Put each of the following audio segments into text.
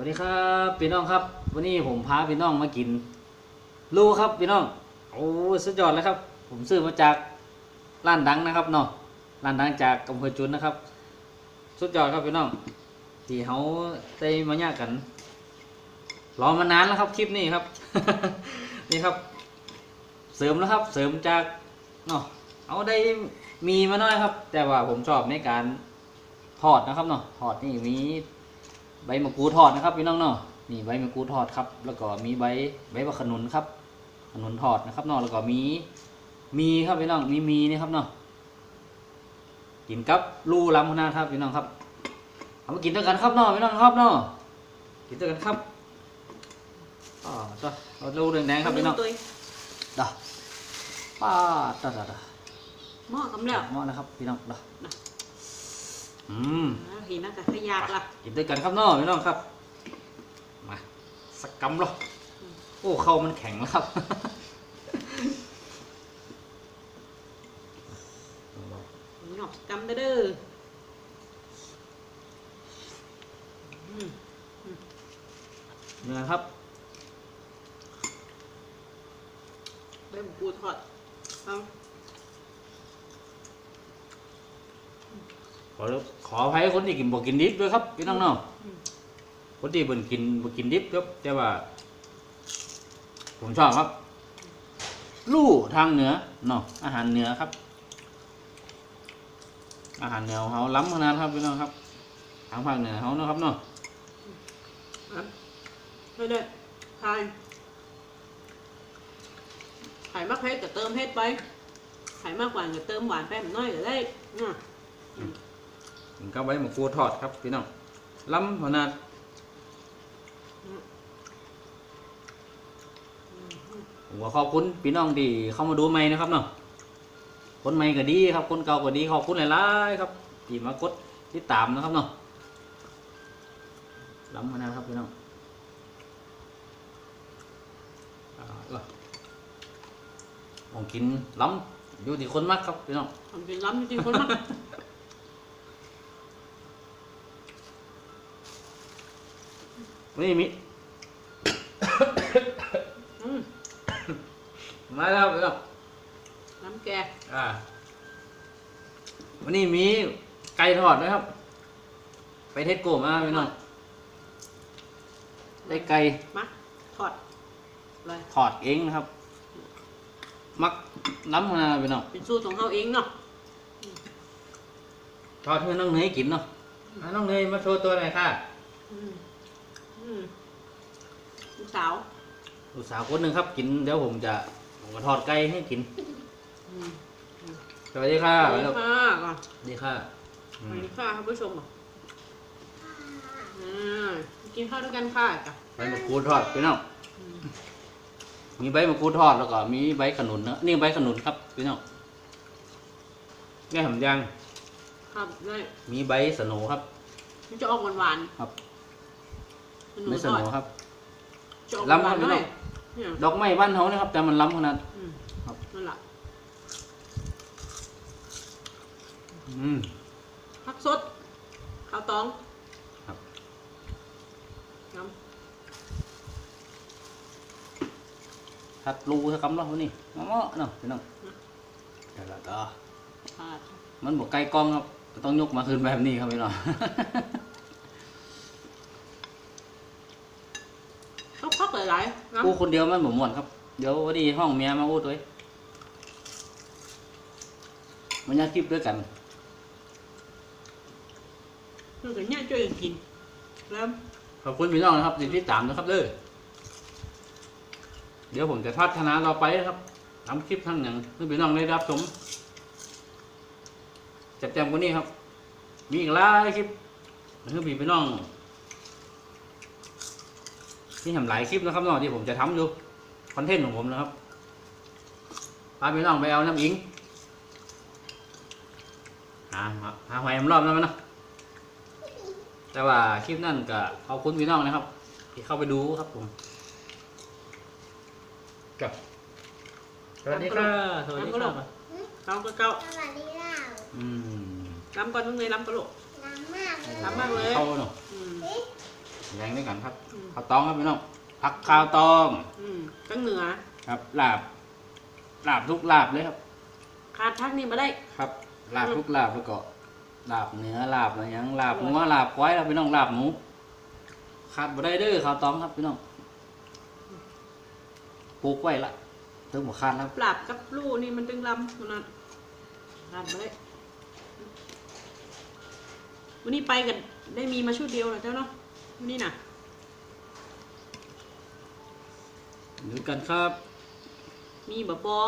วัสดีครับพี่น้องครับ วันนี้ผมพาพี่น้องมากินลูครับพี่น้องโอ้สุดยอดเลยครับ ผมซื้อมาจากร้านดังนะครับเนาะร้านดังจากอำเภอจุนนะครับ สุดยอดครับพี่น้องที่เขาได้มาแยกกันรอมานานแล้วครับคลิปนี้ครับ นี่ครับ เสริมแล้วครับ เสริมจากเนาะเอาได้มีมาน้อยครับ แต่ว่าผมชอบในการทอดนะครับเนาะทอดนี่มี ใบมะกรูดทอดนะครับพี่น้องเนาะนี่ใบมะกรูดทอดครับ แล้วก็มีใบใบมะขนุนครับ ขนุนทอดนะครับเนาะแล้วก็มีมีครับพี่น้องมีมีนี่ครับเนาะกินกับลูลำพนาครับพี่น้องครับเอามากินด้วยกันครับเนาะพี่น้องครับเนาะกินด้วยกันครับอ๋อตัวเอาลูแดงๆครับพี่น้องตัวดอกป้าดดดดหม้อกับแล้วหม้อนะครับพี่น้องดอก อืมอ่าเห็นนะแต่ขยากล่ะกินด้วยกันครับเน้อพี่น้องครับ มาสักกำหรอโอ้เข้ามันแข็งแล้วครับ หนอกจำได้เด้ออืมเนื้อครับใบหมูปูทอดเอา ขอขออภัยคนที่กินบอกกินดิบด้วยครับพี่น้องเนาะคนที่เบิ่นกินบอกกินดิบครับ แต่ว่า ผมชอบครับ ลู่ทางเหนือเนาะอาหารเหนือครับ อาหารเหนือของเขาล้ำขนาดครับพี่น้องครับ ทางภาคเหนือเขาเนาะครับเนาะเอาไม่ได้ทายไข่มากเผ็ดก็เติมเผ็ดไปไข่มากหวานก็เติมหวานแป๊บน้อยก็ได้อะ กินกับใบหมกรูทอดครับพี่น้องล้ำขนาดผมก็ขอบคุณพี่น้องที่เข้ามาดูใหม่นะครับเนาะคนใหม่ก็ดีครับ คนเก่าก็ดีขอบคุณหลายๆครับที่มากดติดตามนะครับเนาะล้ำมานะครับพี่น้องอ่าก็ผมกินล้ำอยู่ที่คนมากครับพี่น้องทำเป็นล้ำจริงๆคนมาก นนี้มีอืมมาแล้วครับพี่น้องล้ำแกอ่า วันนี้มีไก่ทอดนะครับ ไปเทสโกมาพี่น้อง ได้ไก่มาทอดเลยถอดเองนะครับ มักล้ำขนาดพี่น้อง เป็นสูตรของเราเองเนาะทอดให้น้องเนยกินเนาะอะน้องเนยมาโชว์ตัวหน่อยค่ะ อืม อืมลูกสาวลูกสาวคนหนึ่งครับ กินเดี๋ยวผมจะผมก็ทอดไก่ให้กิน อืมสวัสดีค่ะสวัสสดีวัค่ะก่อนสดีค่ะอืสวัมสดีค่ะท่านผู้ชมอะอ่ากินข้าวด้วยกันค่ะจ้ะใบมะกรูดทอดพี่น้องอืมมีใบมะกรูดทอดแล้วก็มีใบขนุนนะนี่ใบขนุนครับพี่น้องแง่หำยางครับได้มีใบสโหนครับมันจะออกหวานครับๆมัน หนูใบสทโหอนดครับ จะออกล้ำหวานครับๆหน่อยพี่น้องเนี่ยดอกไม้บ้านเขานะครับ แต่มันล้ำขนาด อืมครับ นั่นแหละอืม ผักสดข้าวตองครับ น้ทัดรูสักคำแล้ววันนี้งอๆเนาะพี่น้องเดี๋ยวแล้วก็ำค่ะมันบอกไกลกล้องครับก็ต้องยกมาคืนแบบนี้ครับพี่น้อง ต้องพัก หลายๆน้ำอู้คนเดียวมันบ่ม่วนครับ เดี๋ยววันนี้ห้องเมียมาอู้ด้วยมันยากคลิปด้วยกัน คือกันเนี่ยช่วยกันกิน แล้วขอบคุณพี่น้องนะครับที่ติดตามนะครับเด้อเดี๋ยวผมจะพัฒนาเราไปนะครับทำคลิปทั้งอย่างให้พี่น้องได้รับชมจัดแจมกว่านี้ครับ มีอีกหลายคลิปให้พี่พี่น้อง ที่ทำหลายคลิปนะครับเน้องที่ผมจะทำอยู่คอนเทนต์ของผมนะครับพาพี่น้องไปเอาน้ำอิงหาหาหาหอยแอมรอบแล้วมั้ยเนาะแต่ว่าคลิปนั่นก็ขอบคุณพี่น้องนะครับ ที่เข้าไปดูครับผมกับสวัสดีค่ะสวัสดีค่ะเราก็เก้าสวัสดีค่ะอืมล้ำก่อนทุกเลยล้ำกระโหลกน้ำมากเลยน้ำมากเลยเข้าเนาะอืมเอ๊ะ แรงด้วยกันครับอืม ข้าวตองครับพี่น้องผักข้าวตองอืมกังเหนือครับลาบลาบทุกลาบเลยครับ ขาดทักนี่มาได้ ครับลาบทุกลาบแล้วก็ลาบเนื้อลาบอะไรหยังลาบหมูลาบควายแล้วพี่น้องลาบหมูขาดบ่ได้เด้อข้าวตองครับพี่น้องปลูกไว้ละถึงบ่ขาดแล้ว ปราบกับลูกนี่มันตึงลำมันนั่นขาดมาได้วันนี้ไปกันได้มีมาชุดเดียวนะเจ้าเนาะ วันนี้น่ะดูกันครับ มีบะปอ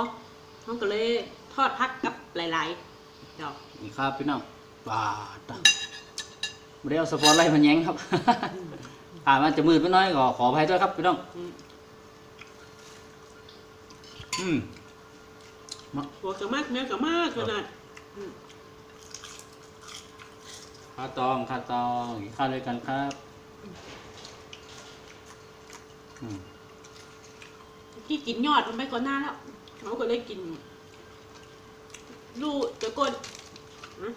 เขาก็เลยทอดพักกับหลายๆเจ้านี่ครับพี่น้องบาดไม่ได้เอาสปอร์ตไลท์มันแย้งครับอ่ามันจะมืดไปหน้อยก็ขออภัยด้วยครับพี่น้อง อืมอืมหัวกระมากเนื้อกระมากขนาดอืมข้าวตองข้าวตองกินข้าวด้วยกันครับอืม ที่กินยอดมันไปก่อนหน้าแล้วเขาก็เลยกิน ลูกเดี๋ยวก่อนอืม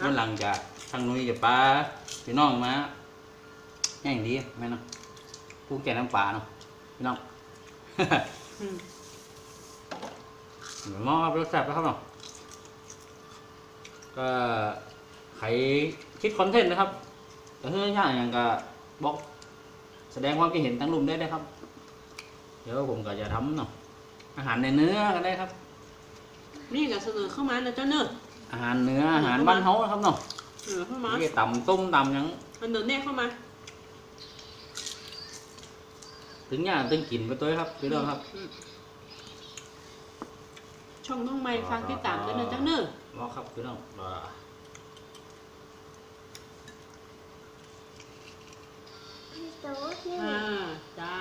วันหลังจะทางนุ้ยจะปลาพี่น้องมาแย่งดีไหมเนาะผู้แก่น้ำปลาเนาะพี่น้องอืมหม้อครับรสแซ่บนะครับเนาะก็ใครคิดคอนเทนต์นะครับแต่เฮ้ยอย่างอย่างก็บอกแส ดงความคิดเห็นทั้งรุมได้เลยครับ เดี๋ยวผมก็จะทำเนาะอาหารในเนื้อก็ได้ครับ นี่ก็เสนอเข้ามานะเจ้าเนอะอาหารเนื้ออาหารบ้านเฮานะครับเนาะเสนอเข้ามานี่ต่ำต้มต่ำหยังมันเดินแน่เข้ามาถึงอย่างตึงกินไปตัวครับพี่น้องครับอืมช่องน้องไม้ฟังติดตามกันนะเจ้าเนอะรอครับพี่น้องรอ พี่โต๊ะ ที่อ่าจ้า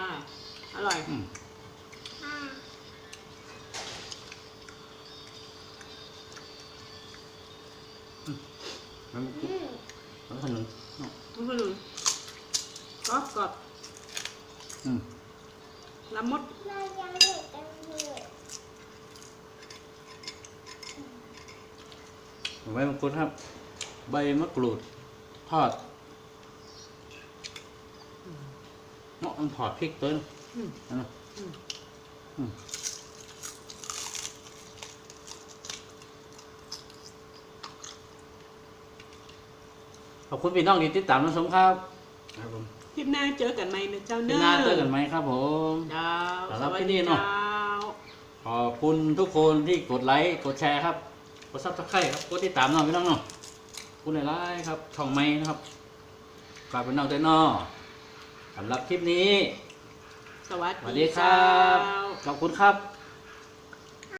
อร่อย อืมค่ะมันอืมมันขนมเนาะมันคือกรอบกรอบอืมละมดแม่ยังเด็กกันอยู่ใบมะกรูดครับ ใบมะกรูดทอดเนาะ มันถอดพริกตัวนึงอืมนั่นนะอืมอืมขอบคุณพี่น้องที่ติดตามรับชมครับ ครับผมคลิปหน้าเจอกันไหมนะเจ้าเนที่อะหน้าเจอกันไหมครับผมเจ้าสำหสรับวัสที่นี่ดีเนอะเจ้าขอบคุณทุกคนที่กดไลค์กดแชร์ครับกดซับสไครต์ครับกดติดตามน้องพี่น้องเนาะขอบคุณหลายๆครับช่องไม้นะครับฝากเป็นน้องด้วยเนอ สำหรับคลิปนี้ สวัสสวัสดีดีครับเจ้าขอบคุณครับ